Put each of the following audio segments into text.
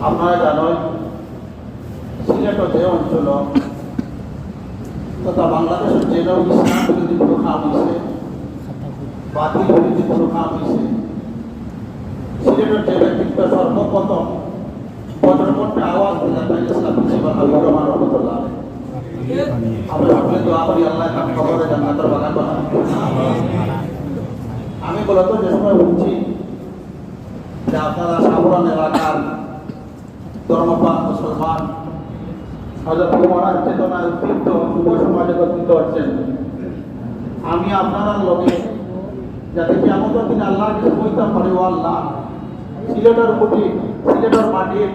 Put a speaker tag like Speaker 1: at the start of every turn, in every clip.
Speaker 1: আপনার জানেন, সিলেট অঞ্চল, তথা বাংলাদেশের জেলাও ইসলাম বিরোধী হয়েছে বাতিল বিরোধী হয়েছে সিলেটের সর্বপ্রথম আওয়াজ ইসলাম রহমতুল্লাহ আমি বলতো যে সময় বলছি যে আপনারা সাবরান এলাকার ধর্মপান মুসলমান হজরত মহারাজ চেতনায় উদ্বৃত্ত যুব সমাজে গঠিত হচ্ছেন। আমি আপনারা লগে যাতে কি আমাদের দিন আল্লাহর কাছে বইতাম পারি ও আল্লাহ, সিলেটের প্রতি সিলেটের মাটির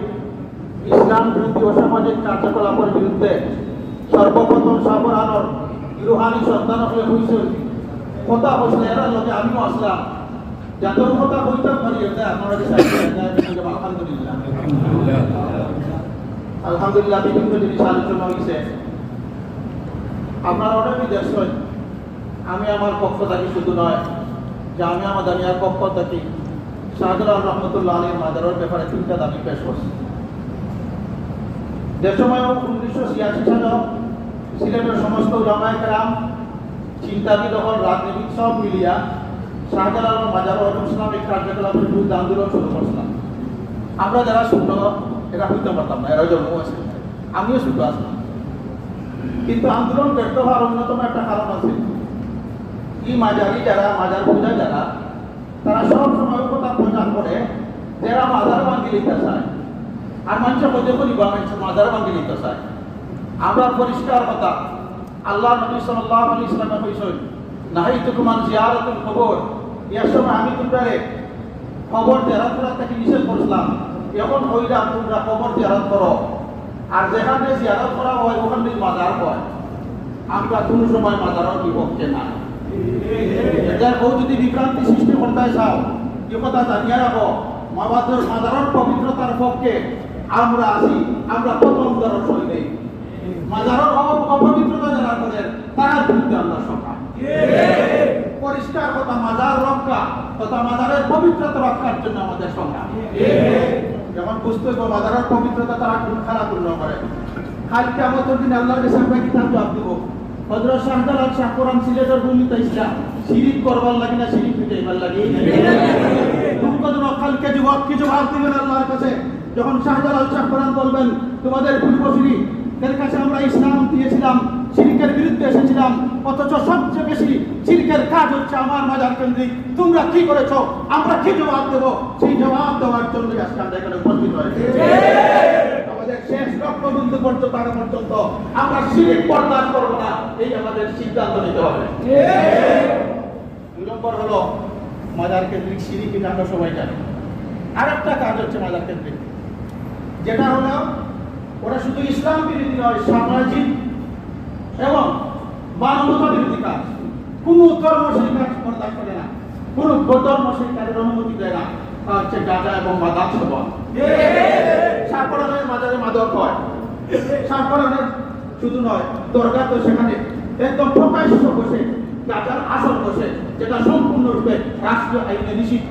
Speaker 1: ইসলাম বিরোধী অসামাজিক কার্যকলাপের বিরুদ্ধে সর্বপ্রথম সাবরানোর রুহানি সন্তান হলে হইছিল কথা হয়েছিল এরা লোকে আমিও আসলাম। আলহামদুলিল্লাহ। বিভিন্ন জিনিস আলোচনা হয়েছে আপনারা অনেকই দেখছেন, আমি আমার পক্ষ থাকি শুধু নয়, যে আমি আমার দামিয়ার পক্ষ থাকি শাহজালাল রহমতুল্লাহ আলীর মাদারের ব্যাপারে তিনটা দাবি পেশ করছি। যে সময় উনিশশো ছিয়াশি সালে সিলেটের সমস্ত জামায় কেরাম, চিন্তাবিদ হল রাজনীতিক সব মিলিয়া শাহজালাল মাজার ইসলামিক কার্যকলাপের বিরুদ্ধে আন্দোলন শুরু করছিলাম। আমরা যারা শুনল এটা হইতে পারতাম না এরা জন্ম আছে আমিও শুধু আসলাম কিন্তু আন্দোলন ব্যর্থ হওয়ার অন্যতম একটা কারণ আছে। এই মাজারি যারা, মাজার পূজা যারা, তারা সব সময় কথা প্রচার করে, যারা মাজার ভাঙ্গি লিখতে চায়। আর মানুষের মধ্যে করিবা মানুষের মাজার ভাঙ্গি লিখতে চায়। আমরা পরিষ্কার কথা, আল্লাহ নবী সাল্লাল্লাহু আলাইহি ইসলামে কইছেন নাহাইতুকুম আন জিয়ারাতুল কবর। এর সময় আমি তোমরা কবর জিয়ারত করা থেকে নিষেধ এখন তোমরা জিয়ারত করো। আর যেখানে করা হয়, ওখানে মাজার হয়। আমরা কোনো সময় মাজারও না এটার কেউ যদি বিভ্রান্তি সৃষ্টি করতে চাও কথা জানিয়ে রাখো। মাবাদের পবিত্রতার পক্ষে আমরা আছি, আমরা প্রথম দরস হই নেই। মাজারের অপবিত্রতা যারা করেন, তার বিরুদ্ধে আমরা সকাল পরিষ্কার, কথা মাজার রক্ষা তথা মাজারের পবিত্রতা রক্ষার জন্য আমাদের সংগ্রাম। যেমন বুঝতে হবে মাজারের পবিত্রতা তারা কোন খারাপ পূর্ণ করে। কালকে আমাদের দিন আল্লাহর কাছে আমরা কিতাব জবাব দেব? হজরত সিলেটের শিরিক করবার লাগি না, শিরিক ফিটাইবার লাগি। কালকে যুবক দিবেন আল্লাহর কাছে? যখন শাহজালাল শাহ কোরআন বলবেন, তোমাদের পূর্বসূরি এর কাছে আমরা ইসলাম দিয়েছিলাম শিরিকের বিরুদ্ধে এসেছিলাম, অথচ সবচেয়ে বেশি শিরিকের কাজ হচ্ছে আমার মাজার কেন্দ্রিক। তোমরা কি করেছ? আমরা কি জবাব দেবো? সেই জবাব দেওয়ার জন্য আজকে আমরা এখানে উপস্থিত হয়েছি। আমরা এই আমাদের সিদ্ধান্ত নিতে হবে। নম্বর হলো কেন্দ্রিক সবাই জানি। আর একটা কাজ হচ্ছে মাজার কেন্দ্রিক। যেটা হলো ওরা শুধু ইসলাম বিরোধী নয়, সামাজিক এবং মানবতা বিরোধী কাজ। কোন ধর্ম সেই কাজ বরদাস্ত করে না। কোন ধর্ম সেই কাজের অনুমতি দেয় না। তা হচ্ছে গাঁজা এবং মাদক সেবন। সাপড়ানের মাজারে মাদক হয়। সাপড়ানের শুধু নয় দরগা তো সেখানে একদম প্রকাশ্য বসে গাজার আসল বসে, যেটা সম্পূর্ণরূপে রাষ্ট্রীয় আইনে নিষিদ্ধ।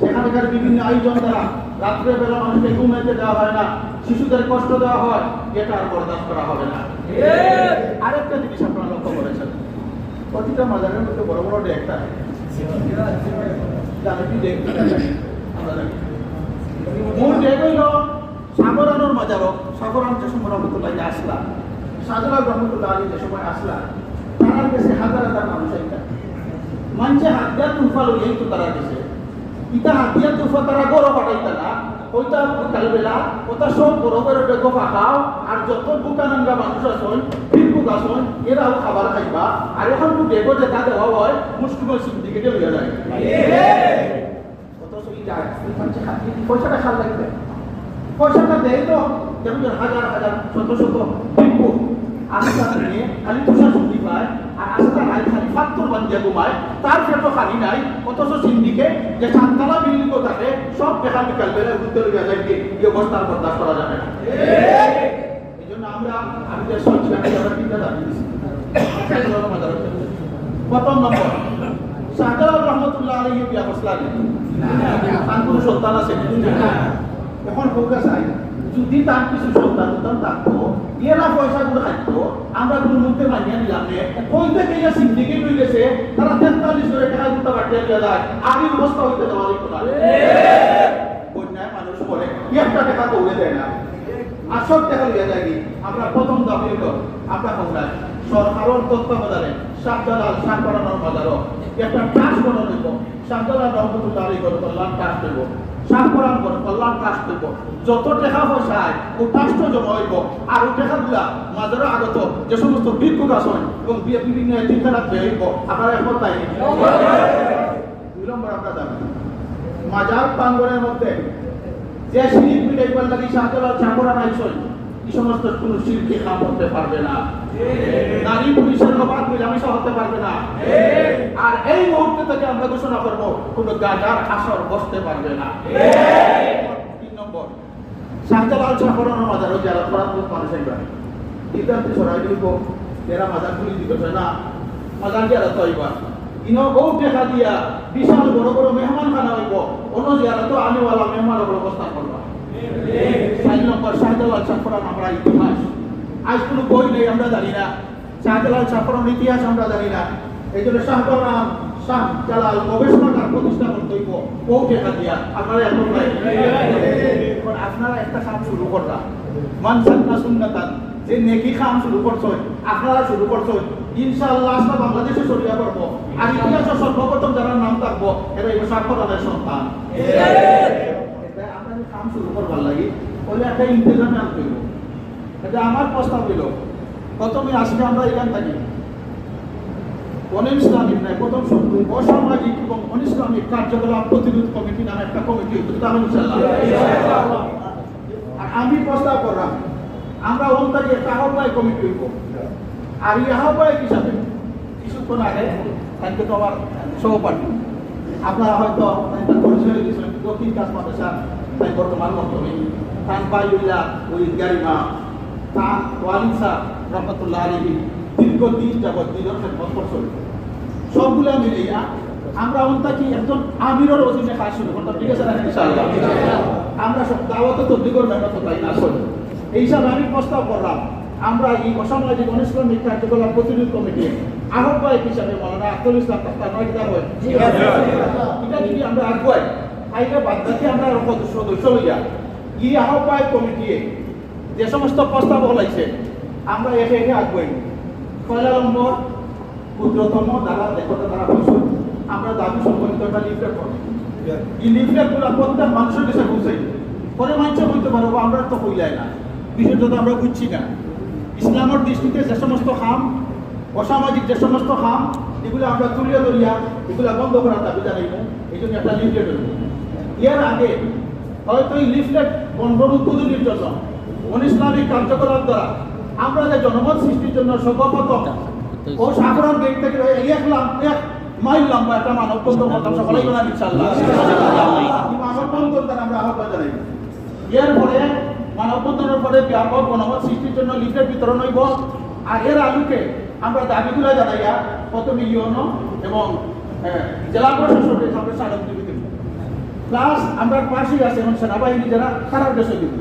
Speaker 1: সেখানকার বিভিন্ন আয়োজন দ্বারা রাত্রে বেলা মানুষকে ঘুমাইতে দেওয়া হয় না শিশুদের কষ্ট দেওয়া হয় এটা আর বরদাস্ত করা হবে না। আরেকটা জিনিস আপনারা লক্ষ্য করেছেন। প্রতিটা মাজারের মধ্যে বড় বড় ডেক থাকে। জানেন ডেক আমরা জানি। মূল ডেক হইল সাগরানোর মাজারও সাগরান যে সময় রহমতুল্লাহ আসলা সাজলাল রহমতুল্লাহ আলী যে সময় আসলা তার কাছে হাজার হাজার মানুষ তুফা লইয়াই তো তারা গেছে ইতা হাতিয়ার তুফা তারা গরো পাঠাইতা না ওইটা কালবেলা ওটা সব বড় বড় ডেকো পাকাও আর যত বুকানাঙ্গা মানুষ আসন ভিক্ষুক আসন এরাও খাবার খাইবা। আর এখন ডেকো যেটা দেওয়া হয় মুসলিমের সিন্ডিকেটে লইয়া যায়। অথচ হাতিয়ে পয়সাটা খাল লাগবে? পয়সাটা দেয় তো, যেমন হাজার হাজার, শত শত ভিক্ষুক। আস্থা নিয়ে খালি তুষার শক্তি পায়। বান্ধিয়া ঘুমায় তার ক্ষেত্রে খালি নাই, অথচ সিন্ডিকে যে সাততলা বিল্ডিং থাকে, সব দেখা বিকাল বেলা ঘুরতে লইয়া যাইতে এই অবস্থার বরদাস্ত করা যাবে। না এই জন্য আমরা, আমি যে সঞ্চালক আমরা তিনটা দাবি দিচ্ছি প্রথম নম্বর শাহজালাল রহমতুল্লাহ আলী বিয়া মশলা নেই তার কোনো সন্তান আছে? এখন ফোকাস আই যদি তার কিছু সন্তান সন্তান থাকতো এরা পয়সা গুলো খাইতো, আমরা কোনো মুখে মানিয়ে নিলাম নে। কই থেকে ইয়া সিন্ডিকেট হয়ে গেছে, তারা তেতাল্লিশ করে টাকা দুটা বাড়িয়ে দিয়ে যায় আগের অবস্থা হইতে দেওয়া হইতো না। কন্যায় মানুষ করে একটা টাকা দৌড়ে দেয় না। আসল টাকা লিয়ে যায়? আমরা প্রথম দাবি হলো আমরা কোথায় সরকারের তত্ত্বাবধানে শাহজালাল শাহ করানোর বাজারও একটা ট্রাস্ট বানানো হইব। শাহজালাল ট্রাস্ট করান করে কল্যাণ ট্রাস্ট হইব। যত টাকা পয়সা আয় ও ট্রাস্ট জমা হইব। আর ও টাকাগুলা মাজারে আগত যে সমস্ত ভিক্ষুক আসন এবং বিভিন্ন ব্যয় হইব। আপনারা একমত তাই নম্বর আমরা দাবি। মাজার প্রাঙ্গণের মধ্যে যে শিল্প মিটাইবার লাগি শাহজালাল চাকরা নাইছই এই সমস্ত কোন শিল্পী কাম করতে পারবে না। নারী পুলিশের অবাধ মিলামিশা হতে পারবে না। আর এই মুহূর্তে থেকে আমরা ঘোষণা করব, কোন গাজার আসর বসতে পারবে না। তিন নম্বর, শাহজালাল চাকরানো মাজারও যারা ফরাদপুর মানুষ একবার। ইতান্তে সরাই দিব, এরা মাজার খুলি দিতে না? মাজার যারা তো এবার ইনো বহু টাকা দিয়া বিশাল বড় বড় মেহমান খানা হইব, অন্য যারা তো আনেওয়ালা মেহমান অবস্থান করবা। চার নম্বর, শাহজালাল চাকরান আমরা ইতিহাস। আজ কোনো বই নেই, আমরা জানি না। শাহজালাল চাকরান ইতিহাস আমরা জানি না। এই জন্য শাহজালাল শাহজালাল গবেষণাগার প্রতিষ্ঠা করতে বহু টাকা দিয়া, আপনারা এখন আপনারা একটা কাম শুরু করলা মান সান্না সুন্নাতান, যে নেকি কাম শুরু করছেন আপনারা শুরু করছেন ইনশাআল্লাহ আসলে বাংলাদেশে ছড়িয়ে পড়ব। আর ইতিহাসে সর্বপ্রথম যারা নাম থাকব এরা এই সাক্ষরাদের সন্তান। আপনাদের কাম শুরু করবার লাগি। বলে একটা ইন্তেজামে আনতে এটা আমার প্রস্তাব হইল। প্রথমে আজকে আমরা এখান থাকি। অন ইসলামিক নাই প্রথম শব্দ অসামাজিক এবং অনিসলামিক কার্যকলাপ প্রতিরোধ কমিটি নামে একটা কমিটি আর আমি প্রস্তাব করলাম, আমরা ওন তারিখে একটা আহ্বায়ক কমিটি হইব। আর এই আহ্বায়ক হিসাবে কিছুক্ষণ আগে তাকে তো আমার সহপাঠী। আপনারা হয়তো পরিচয় দিয়েছিলেন দক্ষিণ কাজ মাদ্রাসা তাই বর্তমান মন্তব্য তান বাইউল্লাহ ওই গারিমা তান ওয়ালিদ সাহ রহমতুল্লাহ আলী দীর্ঘদিন যাবৎ দিনের খেদমত করছেন সবগুলা মিলিয়া আমরা অন্তাকি একজন আমিরের অধীনে কাজ শুরু করতাম। ঠিক আছে ইনশাআল্লাহ। আমরা সব দাওয়াত মেহনত তাই না? আসলে এই হিসাবে আমি প্রস্তাব করলাম। আমরা এই অসামাজিক অনিসলামিক কার্যকলাপ প্রতিরোধ কমিটি আহ্বায়ক হিসাবে মৌলানা আব্দুল ইসলাম তার নয় এটা যদি আমরা আগুয়াই তাইলে বাদ বাকি আমরা সদস্য লইয়া এই আহ্বায়ক কমিটি যে সমস্ত প্রস্তাব হলাইছে আমরা একে একে আগুয়াই পয়লা নম্বর ক্ষুদ্রতম দ্বারা দেখতে তারা বসুন আমরা দাবি সম্পর্কিত একটা লিফলেট করব এই লিফলেটগুলো প্রত্যেক মানুষের কাছে পৌঁছাই পরে মানুষ বলতে পারব আমরা তো কইলাই না। বিষয়টা তো আমরা বুঝছি না। ইসলামের দৃষ্টিতে যে সমস্ত খাম, অসামাজিক যে সমস্ত খাম, এগুলো আমরা তুলিয়া ধরিয়া, এগুলো বন্ধ করার দাবি জানাইব। এই জন্য একটা লিফলেট হইব এর আগে হয়তো এই লিফলেট বন্ধর উদ্বোধনের জন্য অনিসলামিক কার্যকলাপ দ্বারা আমরা যে জনমত সৃষ্টির জন্য সর্বপ্রথম ও সাধারণ গেট থেকে এক লাখ এক মাইল লম্বা একটা মানব বন্ধন করতাম সকলেই বলা ইনশাল্লাহ এই মানব বন্ধন দ্বারা আমরা আহ্বান জানাই। এর পরে মানব বন্ধনের পরে ব্যাপক গণমত সৃষ্টির জন্য লিফলেট বিতরণ হইব। আর এর আলোকে আমরা দাবিগুলো জানাইয়া প্রথমে ইউনো এবং জেলা প্রশাসনের সামনে স্মারক দিব। প্লাস আমরা পাশেই আছে এবং সেনাবাহিনী যারা খারাপ দেশে দিব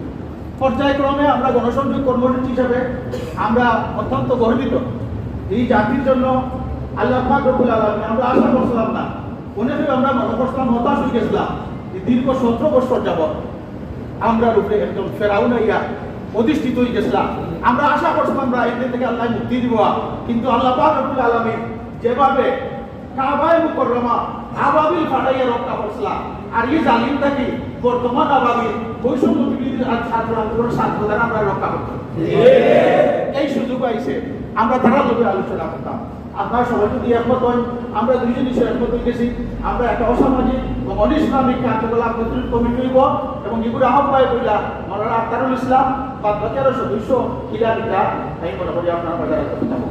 Speaker 1: পর্যায়ক্রমে আমরা গণসংযোগ কর্মসূচি হিসাবে আমরা অত্যন্ত গর্বিত। এই জাতির জন্য আল্লাহ পাক রব্বুল আলামিন, আমরা আশা করছিলাম না। অনেকে আমরা মনে করছিলাম হতাশ হয়ে গেছিলাম দীর্ঘ সতেরো বছর যাব আমরা রূপে একদম ফেরাউন ইয়া অধিষ্ঠিত হয়ে গেছিলাম। আমরা আশা করছিলাম আমরা এদের থেকে আল্লাহ মুক্তি দিব। কিন্তু আল্লাহ পাক রব্বুল আলামিন যেভাবে কাবায় মুকররমা আবাবিল ফাটাইয়া রক্ষা করছিলাম। আর এই জালিম থাকি বর্তমান আবাবিল বৈষম্য বিরোধী ছাত্র আন্দোলন ছাত্র দ্বারা আমরা রক্ষা করতাম এই সুযোগ আইছে আমরা তারা লোকের আলোচনা করতাম। আপনার সবাই যদি একমত হয় আমরা দুইজন হিসেবে একমত হয়ে গেছি। আমরা একটা অসামাজিক এবং অনিসলামিক কার্যকলাপ প্রতিরোধ কমিটি হইব এবং এগুলো আহ্বায় কইলা মৌলানা আখতারুল ইসলাম বাদ বাকি আরও সদস্য কিলা দিকা আমি মনে করি আপনারা বাজারে করতে থাকব